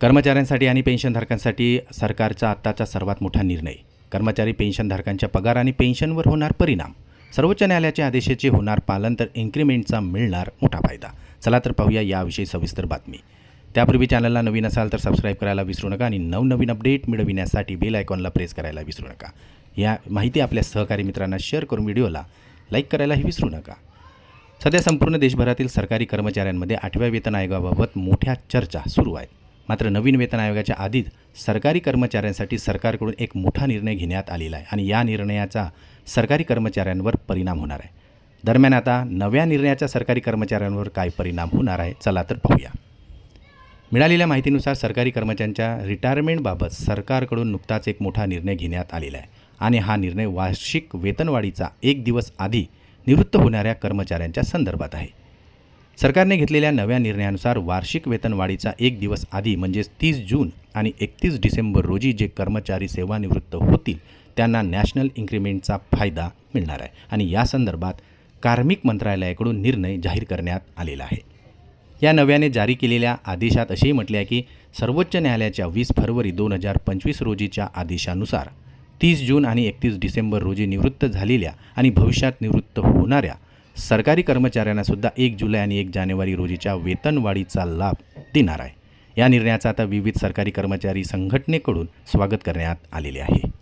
कर्मचाऱ्यांसाठी आणि पेन्शनधारकांसाठी सरकारचा आत्ताचा सर्वात मोठा निर्णय. कर्मचारी पेन्शनधारकांच्या पगार आणि पेन्शनवर होणार परिणाम. सर्वोच्च न्यायालयाच्या आदेशाचे होणार पालन तर इन्क्रिमेंटचा मिळणार मोठा फायदा. चला तर पाहूया याविषयी सविस्तर बातमी. त्यापूर्वी चॅनलला नवीन असाल तर सबस्क्राईब करायला विसरू नका आणि नवनवीन अपडेट मिळविण्यासाठी बेल आयकॉनला प्रेस करायला विसरू नका. या माहिती आपल्या सहकारी मित्रांना शेअर करून व्हिडिओला लाईक करायलाही विसरू नका. सध्या संपूर्ण देशभरातील सरकारी कर्मचाऱ्यांमध्ये आठव्या वेतन आयोगाबाबत मोठ्या चर्चा सुरू आहेत मात्र नवीन वेतन आयोगाच्या आधीच सरकारी कर्मचाऱ्यांसाठी सरकारकडून एक मोठा निर्णय घेण्यात आलेला आहे आणि या निर्णयाचा सरकारी कर्मचाऱ्यांवर परिणाम होणार आहे. दरम्यान आता नव्या निर्णयाचा सरकारी कर्मचाऱ्यांवर काय परिणाम होणार आहे चला तर पाहूया. मिळालेल्या माहितीनुसार सरकारी कर्मचाऱ्यांच्या रिटायरमेंटबाबत सरकारकडून नुकताच एक मोठा निर्णय घेण्यात आलेला आहे आणि हा निर्णय वार्षिक वेतनवाढीचा एक दिवस आधी निवृत्त होणाऱ्या कर्मचाऱ्यांच्या संदर्भात आहे. सरकारने घेतलेल्या नव्या निर्णयानुसार वार्षिक वेतनवाढीचा एक दिवस आधी म्हणजेच तीस जून आणि एकतीस डिसेंबर रोजी जे कर्मचारी सेवानिवृत्त होतील त्यांना नॅशनल इन्क्रिमेंटचा फायदा मिळणार आहे. आणि या संदर्भात कार्मिक मंत्रालयाकडून निर्णय जाहीर करण्यात आलेला आहे. या नव्याने जारी केलेल्या आदेशात असेही म्हटले आहे की सर्वोच्च न्यायालयाच्या वीस फरवरी दोन हजार पंचवीस रोजीच्या आदेशानुसार तीस जून आणि एकतीस डिसेंबर रोजी निवृत्त झालेल्या आणि भविष्यात निवृत्त होणाऱ्या सरकारी कर्मचाऱ्यांनासुद्धा एक जुलै आणि एक जानेवारी रोजीच्या वेतनवाढीचा लाभ देणार आहे. या निर्णयाचं आता विविध सरकारी कर्मचारी संघटनेकडून स्वागत करण्यात आलेले आहे.